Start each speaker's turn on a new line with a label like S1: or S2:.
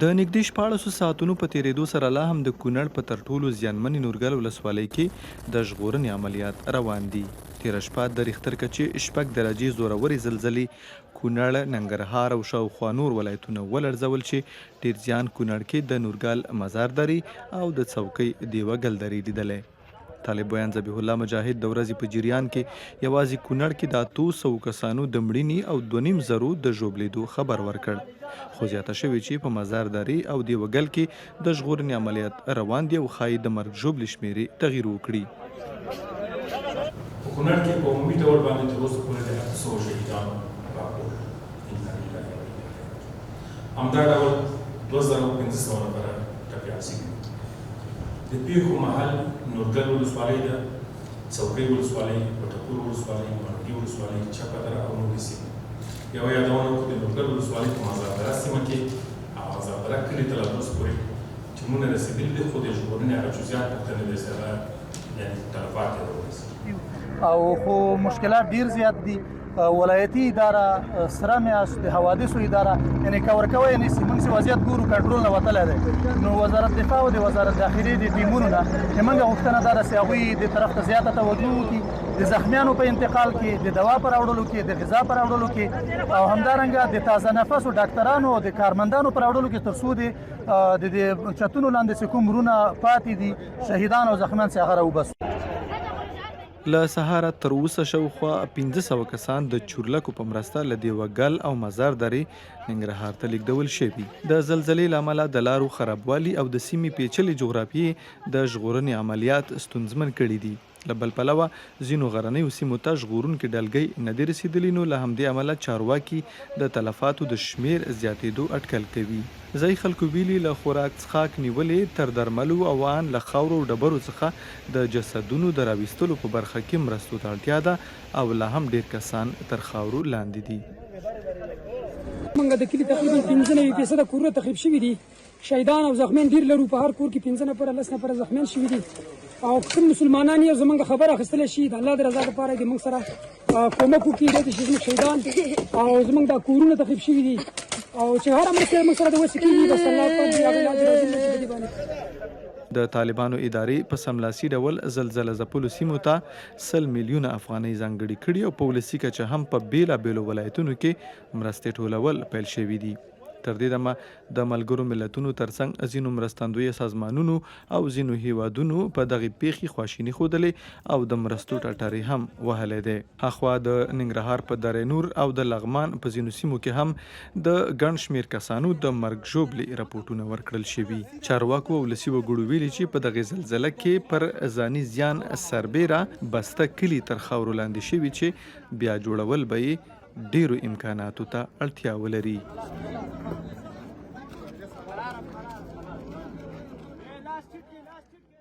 S1: د نږدې شپاړسو ساعتونو په تیریدو سره لا هم د کونړ په تر ټولو زیانمنې نورګل ولسوالۍ کې د ژغورنې عملیات روان دي. تیره شپه د ریختر کچې شپږ درجې زورورې زلزلې کونړ ننګرهار او شاوخوا نور ولایتونه ولړزول چې ډیر زیان کونړ کې د نورګال مزار درې او د څوکۍ دیوه ګلدرې لیدلې طالب بیان ذبیح الله مجاهد د ورځې په جریان کې. یوازې کونړ کې د اتو سو کسانو د مړینې او دونیم زرو د ژوبلیدو خبر ورکړ. خو زیاته شوې چې په مزارداري او دی وګل کې د ژغورنې عملیات روان دي او خای د مرګ ژوبل شمیرې تغیر وکړي.
S2: کونړ کې په عمومي ډول باندې تر اوسه پورې د اته سوو شهیدانو راپور همدا ډول دوه زره پنځه سوه نفره ټپیان شوي د پیښو محل نورګل ولسوالۍ ده څوکۍ ولسوالۍ پټکور ولسوالۍ منګي ولسوالۍ چپه دره او نورې سیمې. یوه یادونه وکړو د نورګل ولسوالۍ په مزاردره سیمه کې او مزاردره کلي ته لا اوس پورې ټیمونه رسېدلي دي خو د ژغورنې هغه جزیات پوښتنې دي هغه یعنې تلفات یې
S3: او خو مشکلات ډیر زیات دي ولایتي اداره سره میاس د حوادثو اداره یعنی کور کوي یعنی موږ سي وضعیت ګورو کنټرول نه وتلی دی. نو وزارت دفاع او د وزارت داخلي د ټیمونو نه موږ غوښتنه ده چې هغوی د طرف ته زیاته توجه وکړي د زخمیانو په انتقال کې د دوا پر راوړلو کې د غذا پر راوړلو کې. او همدارنګه د تازه نفس او ډاکټرانو او د کارمندانو پر راوړلو کې تر څو د چتونو لاندې کوم رونه پاتې دي شهیدان او زخمیان څخه هغه وبس
S1: له سهاره تر اوسه شاوخوا 1500 کسان د چورلکو په مرسته له دیوګل او مزار درې ننګرهار ته لیږدول شوي. د زلزلې لامل د لارو خرابوالي او د سیمې پیچلې جغرافیې د ژغورنې عملیات ستونزمن کړي دي لبل پلوه زینو غرنۍ سیمو ته ژغورونکو ډلګۍ نه دي رسیدلي نو له همدې عمله چارواکي د تلفاتو د شمیر زیاتېدو اټکل کوي. ځای خلکو ویلي له خوراک څښاک نیولې تر درملو او ان له خاورو ډبرو څخه د جسدونو د راويستلو په برخه کې مرستو ته اړتیا ده او لا هم ډیر کسان تر خاورو لاندې دي
S4: منګه د کلی تقریبا 15 فیصد کورونه تخریب شوي دي. شهیدان او زخمیان ډیر لرو په هر کور کې 15 نفر لس نفر زخمیان شوي دي. او کوم مسلمانان یې زمونږ خبر اخیستل شي. د الله د رضا لپاره د موږ سره کومک وکړي. د شي شهیدان او زمونږ د کورونه تخریب شوي دي. او چې هر امر کې موږ سره د کېږي بس الله پاک دې هغه
S1: د طالبانو ادارې په سملاسي ډول زلزلہ ځپلو سیمو ته سل میلیونه افغانۍ ځانګړي کړي او په ولسی کچه هم په بیلا بیلو ولایتونو کې مرستې ټولول پیل شوې دي تر دې دمه د ملګرو ملتونو ترڅنګ ځینو مرستندوی سازمانونو او ځینو هیوادونو په دغه پیخي خواشینی خودلې او د مرستو ټټری هم وهلې ده اخوا د ننګرهار په درې نور او د لغمان په ځینو سیمو کې هم د ګڼ شمیر کسانو د مرګ جوړلې راپورټونه ورکړل شوي. چارواکو او لسی وګړو ویلي چې په دغه زلزلہ کې پر ځاني زیان سربېره بسته کلی تر خاور لاندې شوی چې بیا جوړول به ډیرو امکاناتو ته اړتیا ولري last hit